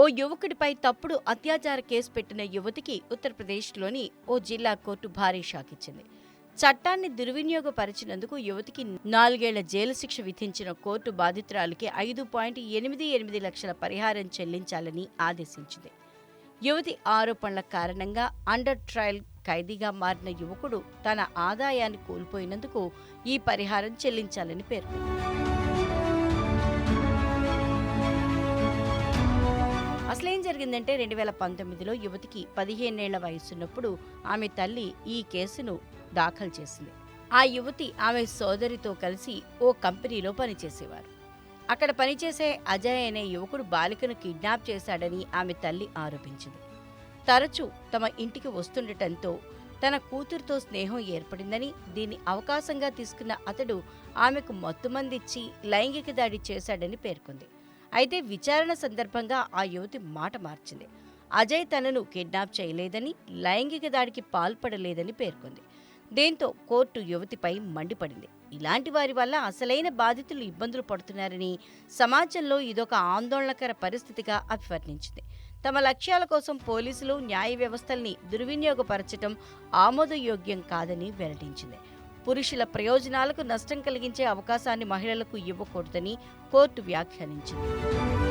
ఓ యువకుడిపై తప్పుడు అత్యాచార కేసు పెట్టిన యువతికి ఉత్తరప్రదేశ్లోని ఓ జిల్లా కోర్టు భారీ షాక్ ఇచ్చింది. చట్టాన్ని దుర్వినియోగపరిచినందుకు యువతికి నాలుగేళ్ళ జైలు శిక్ష విధించిన కోర్టు బాధితురాలికి ఐదు పాయింట్ ఎనిమిది ఎనిమిది లక్షల పరిహారం చెల్లించాలని ఆదేశించింది. యువతి ఆరోపణల కారణంగా అండర్ ట్రయల్ ఖైదీగా మారిన యువకుడు తన ఆదాయాన్ని కోల్పోయినందుకు ఈ పరిహారం చెల్లించాలని పేర్కొంది. జరిగిందంటే రెండు వేల పంతొమ్మిదిలో యువతికి పదిహేనేళ్ళ వయసున్నప్పుడు ఆమె తల్లి ఈ కేసును దాఖలు చేసింది. ఆ యువతి ఆమె సోదరితో కలిసి ఓ కంపెనీలో పనిచేసేవారు. అక్కడ పనిచేసే అజయ్ అనే యువకుడు బాలికను కిడ్నాప్ చేశాడని ఆమె తల్లి ఆరోపించింది. తరచూ తమ ఇంటికి వస్తుండటంతో తన కూతురుతో స్నేహం ఏర్పడిందని దీన్ని అవకాశంగా తీసుకున్న అతడు ఆమెకు మత్తుమందిచ్చి లైంగిక దాడి చేశాడని పేర్కొంది. అయితే విచారణ సందర్భంగా ఆ యువతి మాట మార్చింది. అజయ్ తనను కిడ్నాప్ చేయలేదని లైంగిక దాడికి పాల్పడలేదని పేర్కొంది. దీంతో కోర్టు యువతిపై మండిపడింది. ఇలాంటి వారి వల్ల అసలైన బాధితులు ఇబ్బందులు పడుతున్నారని సమాజంలో ఇదొక ఆందోళనకర పరిస్థితిగా అభివర్ణించింది. తమ లక్ష్యాల కోసం పోలీసులు న్యాయ వ్యవస్థల్ని దుర్వినియోగపరచడం ఆమోదయోగ్యం కాదని వెల్లడించింది. పురుషుల ప్రయోజనాలకు నష్టం కలిగించే అవకాశాన్ని మహిళలకు ఇవ్వకూడదని కోర్టు వ్యాఖ్యానించింది.